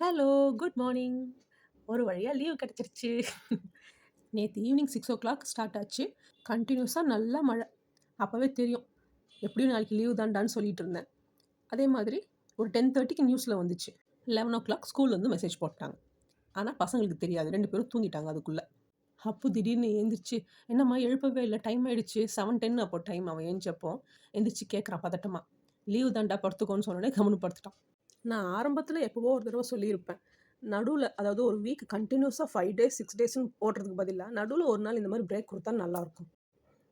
Hello good morning ஒரு வழியாக leave கிடச்சிருச்சு. நேற்று evening six o'clock start ஆச்சு கண்டினியூஸாக நல்லா மழை. அப்போவே தெரியும். எப்படியும் நாளைக்கு லீவ் தான்டான்னு சொல்லிட்டு இருந்தேன். அதே மாதிரி ஒரு டென் தேர்ட்டிக்கு நியூஸில் வந்துச்சு. லெவன் ஓ கிளாக் ஸ்கூல் வந்து மெசேஜ் போட்டாங்க. ஆனால் பசங்களுக்கு தெரியாது. ரெண்டு பேரும் தூங்கிட்டாங்க அதுக்குள்ளே. அப்போ திடீர்னு எழுந்திரிச்சு என்னம்மா எழுப்பவே இல்லை. டைம் ஆகிடுச்சு செவன் டென் அப்போ டைம் அவன் எழுந்தப்போ எழுந்திரிச்சு கேட்குறான் பதட்டமாக லீவு தாண்டா படுத்துக்கோன்னு சொன்னோடனே கவனப்படுத்துட்டான் நான் ஆரம்பத்தில் எப்போவோ ஒரு தடவை சொல்லியிருப்பேன். நடுவில் அதாவது ஒரு வீக் கண்டினியூஸாக ஃபைவ் டேஸ் சிக்ஸ் டேஸ்னு ஓட்டுறதுக்கு பதிலாக நடுவில் ஒரு நாள் இந்த மாதிரி பிரேக் கொடுத்தா நல்லாயிருக்கும்.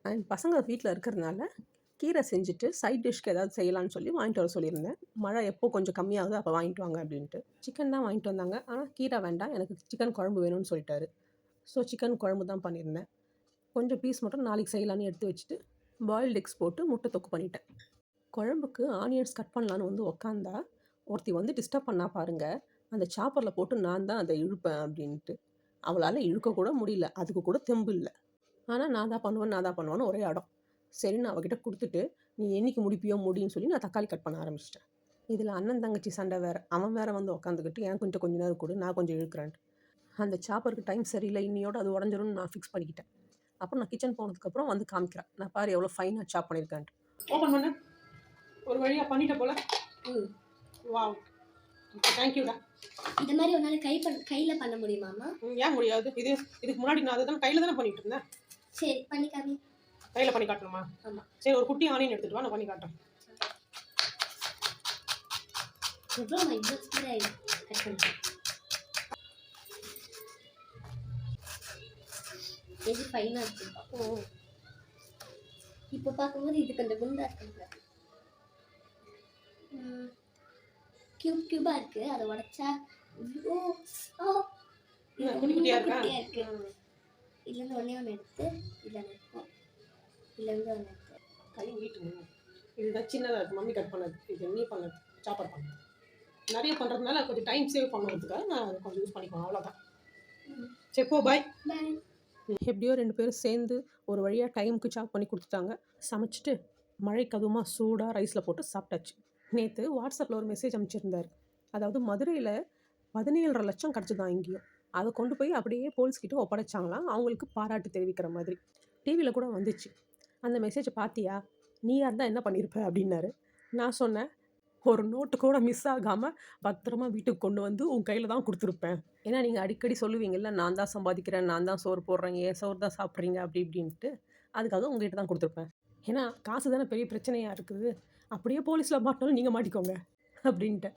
அண்ட் பசங்க வீட்டில் இருக்கிறதுனால கீரை செஞ்சுட்டு சைட் டிஷ்க்கு ஏதாவது செய்யலாம்னு சொல்லி வாங்கிட்டு வர சொல்லியிருந்தேன். மழை எப்போ கொஞ்சம் கம்மியாகுது அப்போ வாங்கிட்டு வாங்க அப்படின்ட்டு. சிக்கன் தான் வாங்கிட்டு வந்தாங்க. ஆனால் கீரை வேண்டாம் எனக்கு சிக்கன் குழம்பு வேணும்னு சொல்லிட்டாரு. ஸோ சிக்கன் குழம்பு தான் பண்ணியிருந்தேன். கொஞ்சம் பீஸ் மட்டும் நாளைக்கு செய்யலான்னு எடுத்து வச்சுட்டு பாயில்டு எக்ஸ் போட்டு முட்டை தொக்கு பண்ணிட்டேன். குழம்புக்கு ஆனியன்ஸ் கட் பண்ணலான்னு வந்து உக்காந்தா ஒருத்தி வந்து டிஸ்டர்ப் பண்ணா பாருங்க அந்த சாப்பரில் போட்டு நான் தான் அதை இழுப்பேன் அப்படின்ட்டு. அவளால் இழுக்கக்கூட முடியல அதுக்கு கூட தெம்பு இல்லை. ஆனால் நான் தான் பண்ணுவேன் நான் தான் பண்ணுவேன்னு ஒரே இடம் சரி நான் அவகிட்ட கொடுத்துட்டு நீ என்னைக்கு முடிப்பியோ முடியும்னு சொல்லி நான் தக்காளி கட் பண்ண ஆரம்பிச்சிட்டேன். இதில் அண்ணன் தங்கச்சி சண்டை வேறு அவன் வேற வந்து உட்காந்துக்கிட்டு எனக்கு கொஞ்சம் கொஞ்ச நேரம் கொடு நான் கொஞ்சம் இழுக்கிறேன்ட்டு. அந்த சாப்பருக்கு டைம் சரியில்லை இன்னியோட அது உடஞ்சிரும்னு நான் ஃபிக்ஸ் பண்ணிக்கிட்டேன். அப்புறம் நான் கிச்சன் போனதுக்கப்புறம் வந்து காமிக்கிறேன் நான் பாரு எவ்வளோ ஃபைனாக சாப் பண்ணியிருக்கேன்ட்டு ஓப்பன் பண்ணு. ஒரு வழியாக பண்ணிட்ட போல. ம். வாவ் தேங்க்யூடா இது மாதிரி நாள் கை பண்ண கையில் பண்ண முடியுமாம்மா? ஏன் முடியாது? இது இதுக்கு முன்னாடி நான் அதை தான் கையில் தானே பண்ணிட்டு இருந்தேன். சரி பண்ணி காமி. கையில் பண்ணி காட்டணுமா? ஆமாம் சரி ஒரு குட்டி ஆனியன் எடுத்துட்டு வா நான் பண்ணி காட்டுறேன். எவ்வளோ நான் இவ்வளோ ஸ்பீடாக கட் பண்ணிட்டேன் எது ஃபைனாக இருக்கு இப்போ பார்க்கும்போது இது கொஞ்சம் குண்டா இருக்குங்க கியூப் கியூபாக இருக்கு. அதை உடைச்சா ஓ ஓ இது குட்டி குட்டியா இருக்கா? குட்டியா இருக்கு. இதுலேருந்து ஒன்றே ஒன்று எடுத்து இதில் நிற்போம் இதுலேருந்து ஒன்று எடுத்து. கை நீட்டு இதுதான் சின்னதாக இருக்கு. மம்மி கட் பண்ணது. இது நீ பண்ணது. சாப்பர் பண்ணது. நிறைய பண்ணுறதுனால கொஞ்சம் டைம் சேவ் பண்ணுறதுக்காக நான் அதை கொஞ்சம் யூஸ் பண்ணிக்குவேன். அவ்வளோதான் சரி போ பாய் பாய் எப்படியோ ரெண்டு பேரும் சேர்ந்து ஒரு வழியாக டைமுக்கு சாப் பண்ணி கொடுத்துட்டாங்க. சமைச்சிட்டு மழைக்கு அதுவுமா சூடாக ரைஸில் போட்டு சாப்பிட்டாச்சு. நேற்று வாட்ஸ்அப்பில் ஒரு மெசேஜ் அனுப்பிச்சிருந்தார். அதாவது மதுரையில் பதினேழரை லட்சம் கிடச்சிதான் இங்கேயும். அதை கொண்டு போய் அப்படியே போலீஸ்கிட்ட ஒப்படைச்சாங்களாம். அவங்களுக்கு பாராட்டு தெரிவிக்கிற மாதிரி. டிவியில் கூட வந்துச்சு. அந்த மெசேஜை பார்த்தியா நீயாக இருந்தால் என்ன பண்ணியிருப்ப அப்படின்னாரு. நான் சொன்னேன் ஒரு நோட்டு கூட மிஸ் ஆகாமல் பத்திரமா வீட்டுக்கு கொண்டு வந்து உன் கையில் தான் கொடுத்துருப்பேன். ஏன்னா நீங்கள் அடிக்கடி சொல்லுவீங்கல்ல நான் தான் சம்பாதிக்கிறேன் நான் தான் சோறு போடுறேன் ஏன் சோறு தான் சாப்பிட்றீங்க? அப்படி இப்படின்ட்டு. அதுக்காக உங்ககிட்ட தான் கொடுத்துருப்பேன். ஏன்னா காசு தானே பெரிய பிரச்சனையாக இருக்குது. அப்படியே போலீஸில் மாட்டினாலும் நீங்கள் மாட்டிக்கோங்க அப்படின்ட்டு